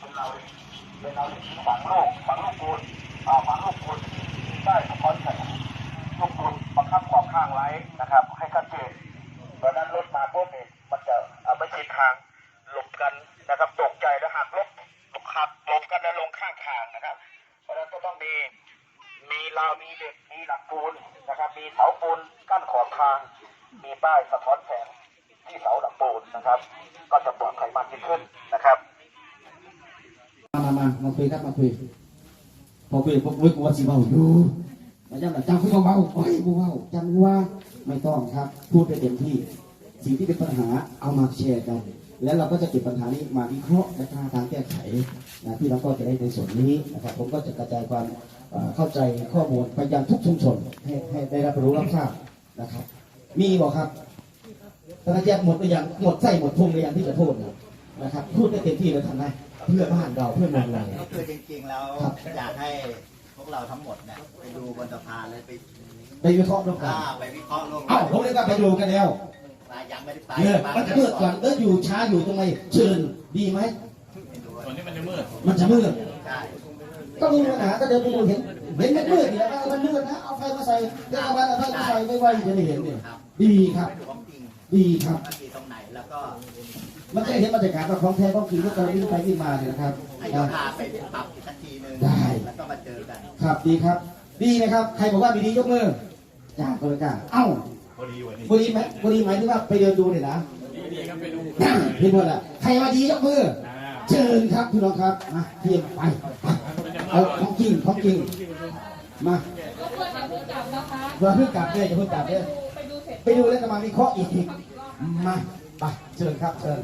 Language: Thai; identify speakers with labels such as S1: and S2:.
S1: เป็นเอาที่ฝังโลกฝังลูกปูนฝังลูกปูนได้สะท้อนแสงลูกปูนบังคับขอบข้างไว้นะครับ ให้ชัดเจนเพราะฉะนั้นรถมาพวกนี้มันจะไม่ชิดทางหลบกันนะครับตกใจแล้วหักลบหักหลบกันแล้วลงข้างทางนะครับ เพราะฉะนั้นก็ต้องมีมีราวมีเหล็กมีหลักปูนนะครับ มีเสาปูนกั้นขอบทาง มีป้ายสะท้อนแสงที่เสาหลักปูนนะครับ ก็จะปลอดภัยมากยิ่งขึ้นนะครับ
S2: มามามาคุยครับมาคุยพอคุยพวกคุยกูว่าสิเบาอยู่มาจังหวะจังคุยเบาโอ้ยกูเบาจังว่าไม่ต้องครับ พูดได้เต็มที่ สิ่งที่เป็นปัญหาเอามาแชร์กัน แล้วเราก็จะเก็บปัญหานี้มาวิเคราะห์และหาทางแก้ไขนะที่เราก็จะได้ในส่วนนี้นะครับ ผมก็จะกระจายความเข้าใจข้อมูลไปยังทุกชุมชนให้ให้ได้รับรู้รับทราบนะครับ มีบอกครับตอนแรกหมดไปยังหมดไส้หมดพุงเลยยังที่จะโทษนะครับ พูดได้เต็มที่เลยทันนะ เพื่อบ้านเราเพื่อเมืองเรา
S3: ก็คือจริงๆแล้ว
S2: ครับ
S3: อยากให้พวกเราทั้งหมดเนี่ยไปดูบนสะพานเลยไป
S2: ไปวิเคราะห์ร่วมกัน
S3: ล่าไปวิเคราะห์ร่วม
S2: เอ้าผมเลยก็ไปดูกันแล้ว
S3: มายังไม่ได้ไป
S2: เออมันจะมืดก่อนเอออยู่ช้าอยู่ตรงไหนเชิญดีไหม
S3: ไม่รู้
S4: ตอนนี้มันจะมืด
S2: มันจะมืด
S3: ใช่
S2: ก็มีปัญหาก็เดินไปดูเห็นเห็นมันมืดอยู่แล้วมันมืดนะเอาไฟมาใส่แล้วเอาไฟเอาไฟมาใส่ไวๆจะได้เห็นเนี่ยดีครับ
S3: ไปดูของจริง
S2: ดีครับ
S3: ว่ากี่ตรงไหนแล้วก็
S2: มันจะเห็นบรรยากาศว่าของแท้ของจริงที่เราวิ่งไปวิ่งมาเนี่ยนะครับ
S3: ให้
S2: อ่า
S3: เขาพาไปปรับอีกสักทีหนึง
S2: ได้
S3: แล้วก็มาเจอกัน
S2: ครับดีครับ ดีไหมครับ ใครบอกว่าไม่ดียกมือจ้าก็เลยกล้าเอ้า
S4: พอดีวันนี้
S2: บุรีไหมบุรีไหมายถึงว่าไปเดินดูเนี่ยนะ
S4: ดีๆครับไปดู
S2: พี่พลอะใครมาดียกมือ
S4: อ่า
S2: เชิญครับพี่น้องครับมาเทียมไปไปเอาของจริงของจริงมา
S5: ก็เพื่อนจะพูดกลับนะคะ
S2: เราเพิ่งกลับเลยจะเพิ่งกลับเลย
S5: ไปดู
S2: แล้วจะมาวิเคราะห์อีกทีมาไปเชิญครับเชิญ